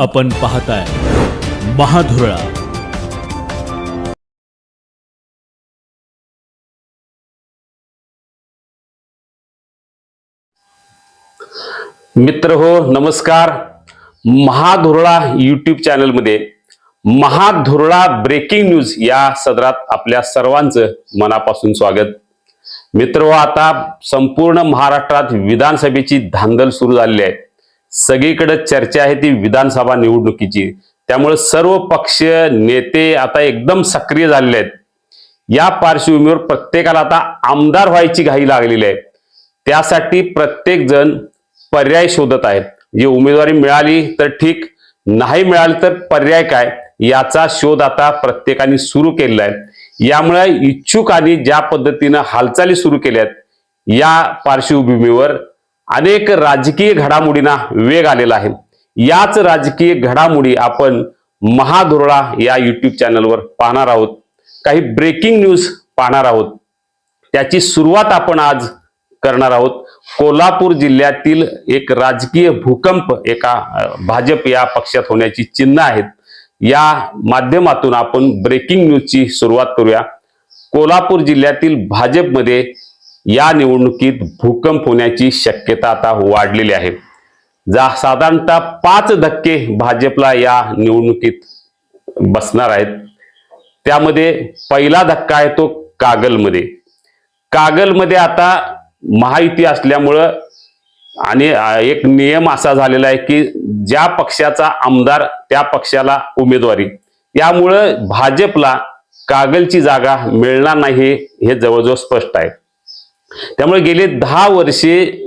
आपण पाहताय महाधुरळा. मित्र हो नमस्कार. महाधुरळा यूट्यूब चॅनलमध्ये महाधुरळा ब्रेकिंग न्यूज या सदरात आपल्या सर्वांचं मनापासून स्वागत. मित्र हो आता संपूर्ण महाराष्ट्रात विधानसभेची धांदल सुरू झालेली आहे. सगळीकडे चर्चा आहे ती विधानसभा निवडणुकीची. त्यामुळे सर्व पक्ष नेते आता एकदम सक्रिय झालेले आहेत. या पार्श्वभूमीवर प्रत्येकाला आता आमदार व्हायची घाई लागलेली आहे. त्यासाठी प्रत्येक जण पर्याय शोधत आहेत. जे उमेदवारी मिळाली तर ठीक नाही मिळाली तर पर्याय काय? याचा शोध आता प्रत्येकाने सुरू केलेला आहे. यामुळे इच्छुकांनी ज्या पद्धतीनं हालचाली सुरू केल्या आहेत या पार्श्वभूमीवर अनेक राजकीय घडामोडींना वेग आलेला आहे. याच राजकीय घडामोडी आपण महाधुरळा या युट्यूब चॅनलवर पाहणार आहोत. काही ब्रेकिंग न्यूज पाहणार आहोत. त्याची सुरुवात आपण आज करणार आहोत. कोल्हापूर जिल्ह्यातील एक राजकीय भूकंप एका भाजप या पक्षात होण्याची चिन्ह आहेत. या माध्यमातून आपण ब्रेकिंग न्यूजची सुरुवात करूया. कोल्हापूर जिल्ह्यातील भाजपमध्ये या निवडणुकीत भूकंप होण्याची शक्यता आता वाढलेली आहे. जा साधारणतः पाच धक्के भाजपला या निवडणुकीत बसणार आहेत. त्यामध्ये पहिला धक्का आहे तो कागलमध्ये. कागलमध्ये आता महायुती असल्यामुळं आणि एक नियम असा झालेला आहे की ज्या पक्षाचा आमदार त्या पक्षाला उमेदवारी. त्यामुळं भाजपला कागलची जागा मिळणार नाही हे जवळजवळ स्पष्ट आहे. त्यामुळे गेले दहा वर्षे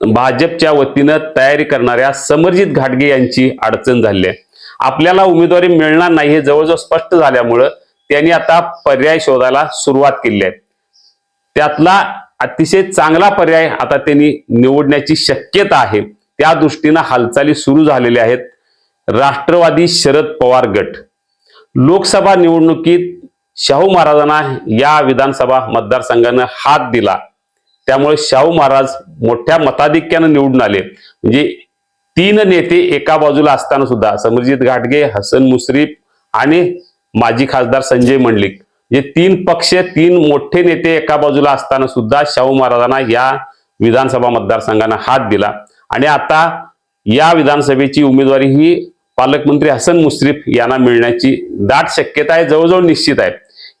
भाजपच्या वतीनं तयारी करणाऱ्या समरजित घाटगे यांची अडचण झाली आहे. आपल्याला उमेदवारी मिळणार नाही हे जवळजवळ स्पष्ट झाल्यामुळं त्यांनी आता पर्याय शोधायला सुरुवात केली आहे. त्यातला अतिशय चांगला पर्याय आता त्यांनी निवडण्याची शक्यता आहे. त्या दृष्टीनं हालचाली सुरू झालेल्या आहेत. राष्ट्रवादी शरद पवार गट. लोकसभा निवडणुकीत शाहू महाराजांना या विधानसभा मतदारसंघानं हात दिला. त्यामुळे शाहू महाराज मोठ्या मताधिक्यानं निवडून आले. म्हणजे तीन नेते एका बाजूला असताना सुद्धा समरजित घाटगे हसन मुश्रीफ आणि माजी खासदार संजय मंडलिक हे तीन पक्ष तीन मोठे नेते एका बाजूला असताना सुद्धा शाहू महाराजांना या विधानसभा मतदारसंघानं हात दिला. आणि आता या विधानसभेची उमेदवारी ही पालकमंत्री हसन मुश्रीफ यांना मिळण्याची दाट शक्यता आहे जवळजवळ निश्चित आहे.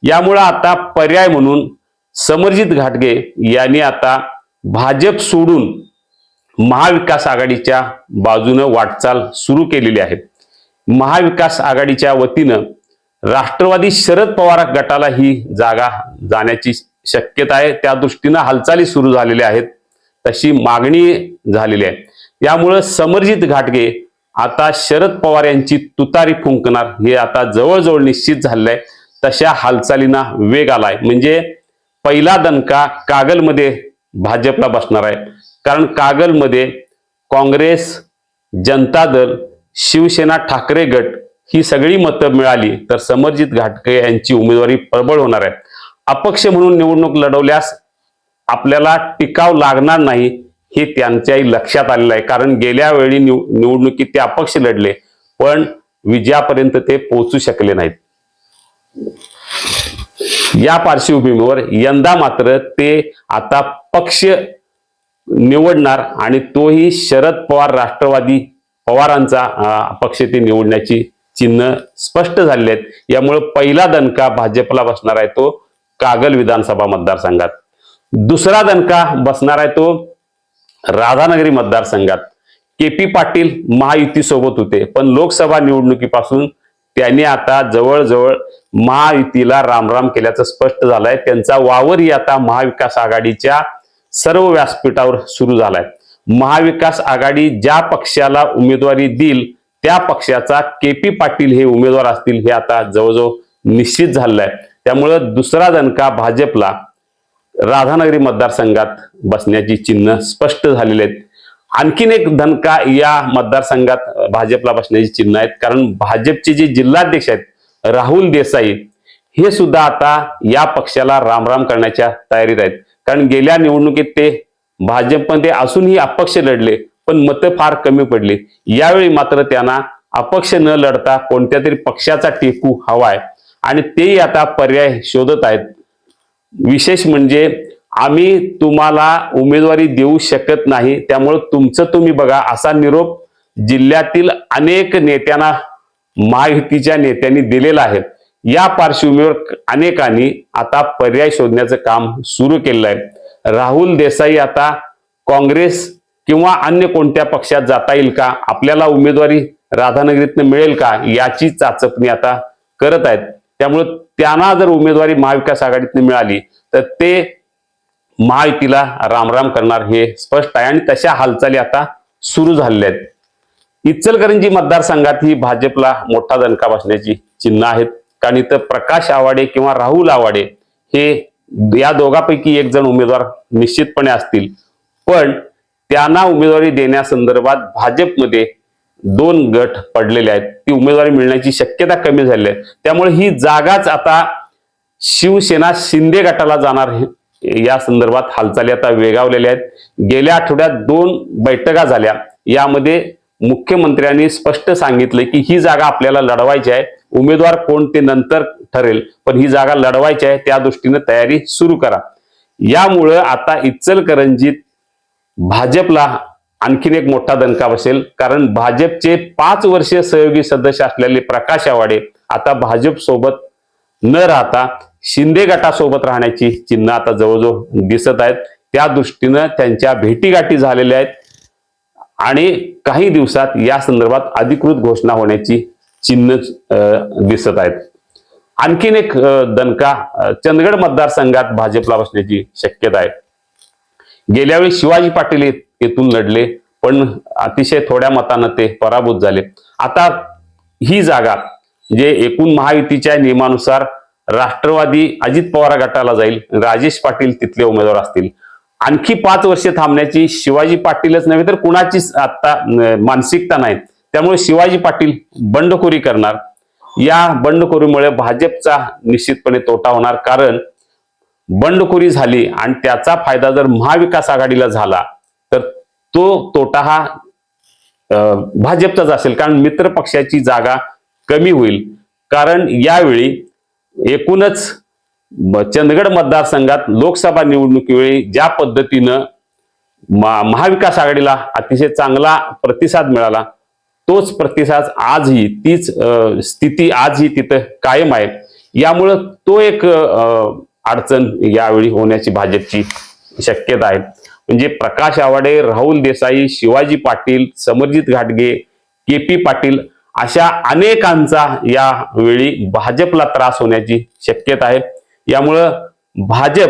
यामुळं आता पर्याय म्हणून समरजित घाटगे यांनी आता भाजप सोडून महाविकास आघाडीच्या बाजूनं वाटचाल सुरू केलेली आहे. महाविकास आघाडीच्या वतीनं राष्ट्रवादी शरद पवार गटाला ही जागा जाण्याची शक्यता आहे. त्या दृष्टीनं हालचाली सुरू झालेल्या आहेत. तशी मागणी झालेली आहे. त्यामुळं समरजित घाटगे आता शरद पवार यांची तुतारी फुंकणार हे आता जवळजवळ निश्चित झालेलं आहे. तशा हालचालींना वेग आलाय. म्हणजे पहिला दणका कागलमध्ये भाजपला बसणार आहे. कारण कागलमध्ये काँग्रेस जनता दल शिवसेना ठाकरे गट ही सगळी मतं मिळाली तर समरजित घाटके यांची उमेदवारी प्रबळ होणार आहे. अपक्ष म्हणून निवडणूक लढवल्यास आपल्याला टिकाव लागणार नाही हे त्यांच्याही लक्षात आलेलं आहे. कारण गेल्या वेळी निवडणुकीत ते अपक्ष लढले पण विजयापर्यंत ते पोहोचू शकले नाहीत. या पार्श्वभूमीवर यंदा मात्र ते आता पक्ष निवडणार आणि तोही शरद पवार राष्ट्रवादी पवारांचा पक्ष ते निवडण्याची चिन्ह स्पष्ट झालेली आहेत. यामुळे पहिला दणका भाजपला बसणार आहे तो कागल विधानसभा मतदारसंघात. दुसरा दणका बसणार आहे तो राधानगरी मतदारसंघात. के पी पाटील महायुतीसोबत होते पण लोकसभा निवडणुकीपासून त्यांनी आता जवळजवळ महायुतीला रामराम केल्याचं स्पष्ट झालंय. त्यांचा वावरही आता महाविकास आघाडीच्या सर्व व्यासपीठावर सुरू झालाय. महाविकास आघाडी ज्या पक्षाला उमेदवारी देईल त्या पक्षाचा के पी पाटील हे उमेदवार असतील हे आता जवळजवळ निश्चित झालेलं आहे त्यामुळं दुसरा दणका भाजपला राधानगरी मतदारसंघात बसण्याची चिन्ह स्पष्ट झालेले आहेत. आणखीन एक धनका या मतदारसंघात भाजपला बसण्याची चिन्ह आहेत. कारण भाजपचे जे जिल्हाध्यक्ष आहेत राहुल देसाई हे सुद्धा आता या पक्षाला रामराम करण्याच्या तयारीत आहेत. कारण गेल्या निवडणुकीत ते भाजपमध्ये असूनही अपक्ष लढले पण मतं फार कमी पडली. यावेळी मात्र त्यांना अपक्ष न लढता कोणत्या तरी पक्षाचा टेकू हवाय आणि तेही आता पर्याय शोधत आहेत. विशेष म्हणजे आम्ही तुम्हाला उमेदवारी देऊ शकत नाही. त्यामुळे तुमचं तुम्ही बघा असा निरोप जिल्ह्यातील अनेक नेत्यांना महायुतीच्या नेत्यांनी दिलेला आहे. या पार्श्वभूमीवर अनेकांनी आता पर्याय शोधण्याचं काम सुरू केलेलं आहे. राहुल देसाई आता काँग्रेस किंवा अन्य कोणत्या पक्षात जाता येईल का? आपल्याला उमेदवारी राधानगरीतनं मिळेल का? याची चाचपणी आता करत आहेत. त्यामुळे त्यांना जर उमेदवारी महाविकास आघाडीतनं मिळाली तर ते महायुतीला रामराम करणार हे स्पष्ट आहे. आणि तशा हालचाली आता सुरू झालेल्या आहेत? इचलकरंजी मतदारसंघात ही भाजपला मोठा दणका बसण्याची चिन्ह आहेत. कारण इथं प्रकाश आवाडे किंवा राहुल आवाडे हे या दोघांपैकी एक जण उमेदवार निश्चितपणे असतील. पण त्यांना उमेदवारी देण्यासंदर्भात भाजपमध्ये दोन गट पडलेले आहेत. ती उमेदवारी मिळण्याची शक्यता कमी झाली आहे. त्यामुळे ही जागाच आता शिवसेना शिंदे गटाला जाणार हे- या संदर्भात हालचाली आता वेगावलेल्या आहेत. गेल्या आठवड्यात दोन बैठका झाल्या. यामध्ये मुख्यमंत्र्यांनी स्पष्ट सांगितलं की ही जागा आपल्याला लढवायची आहे. उमेदवार कोण ते नंतर ठरेल पण ही जागा लढवायची आहे. त्या दृष्टीने तयारी सुरू करा. यामुळं आता इचलकरंजीत भाजपला आणखीन एक मोठा दणका बसेल. कारण भाजपचे पाच वर्षीय सहयोगी सदस्य असलेले प्रकाश आवाडे आता भाजप सोबत न राहता शिंदे गटासोबत राहण्याची चिन्ह आता जवळजवळ दिसत आहेत. त्या दृष्टीनं त्यांच्या भेटीगाठी झालेल्या आहेत. आणि काही दिवसात या संदर्भात अधिकृत घोषणा होण्याची चिन्ह अं, दिसत आहेत. आणखीन एक दणका चंदगड मतदारसंघात भाजपला बसण्याची शक्यता आहे. गेल्यावेळी शिवाजी पाटील येथून लढले पण अतिशय थोड्या मतानं ते पराभूत झाले. आता ही जागा जे एकूण महायुतीच्या नियमानुसार राष्ट्रवादी अजित पवार गटाला जाईल राजेश पाटील तिथले उमेदवार असतील. आणखी पाच वर्षे थांबण्याची शिवाजी पाटीलच नव्हे तर कुणाचीच आता मानसिकता नाही त्यामुळे शिवाजी पाटील बंडखोरी करणार. या बंडखोरीमुळे भाजपचा निश्चितपणे तोटा होणार कारण बंडखोरी झाली आणि त्याचा फायदा जर महाविकास आघाडीला झाला तर तो तोटा हा भाजपचाच असेल. कारण मित्र पक्षाची जागा कमी होईल. कारण यावेळी एकूणच चंदगड मतदारसंघात लोकसभा निवडणुकीवेळी ज्या पद्धतीनं महाविकास आघाडीला अतिशय चांगला प्रतिसाद मिळाला तोच प्रतिसाद आजही तीच स्थिती आजही तिथं कायम आहे. यामुळं तो एक अडचण यावेळी होण्याची भाजपची शक्यता आहे. म्हणजे प्रकाश आवाडे राहुल देसाई शिवाजी पाटील समरजित घाटगे के पी पाटील अशा अनेकांचा यावेळी भाजपला त्रास होण्याची शक्यता आहे. यामुळं भाजप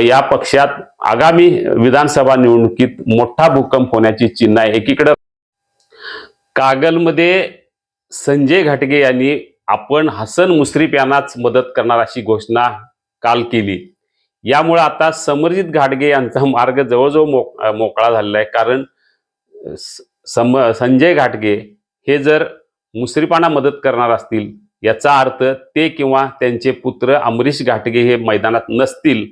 या पक्षात आगामी विधानसभा निवडणुकीत मोठा भूकंप होण्याची चिन्ह आहे. एकीकडं कागलमध्ये संजय घाटगे यांनी आपण हसन मुश्रीफ यांनाच मदत करणार अशी घोषणा काल केली. यामुळे आता समरजित घाटगे यांचा मार्ग जवळजवळ मोक मोकळा झालेला आहे. कारण स- सम संजय घाटगे हे जर मुसरीपाना मदत करणार असतील याचा अर्थ ते किंवा त्यांचे पुत्र अमरीश घाटगे हे मैदानात नसतील.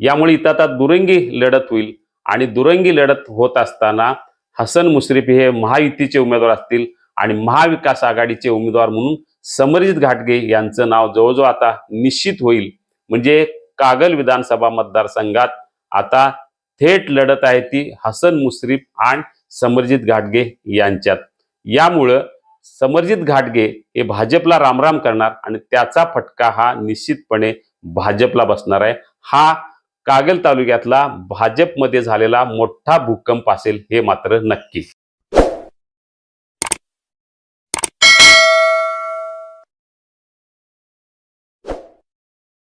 यामुळे इथं आता दुरंगी लढत होईल आणि दुरंगी लढत होत असताना हसन मुश्रीफ हे महायुतीचे उमेदवार असतील आणि महाविकास आघाडीचे उमेदवार म्हणून समरजित घाटगे यांचं नाव जवळजवळ आता निश्चित होईल. म्हणजे कागल विधानसभा मतदारसंघात आता थेट लढत आहे ती हसन मुश्रीफ आणि समरजित घाटगे यांच्यात. यामुळं समरजित घाटगे हे भाजपला रामराम करणार आणि त्याचा फटका हा निश्चितपणे भाजपला बसणार आहे. हा कागल तालुक्यातला भाजपमध्ये झालेला मोठा भूकंप असेल हे मात्र नक्की.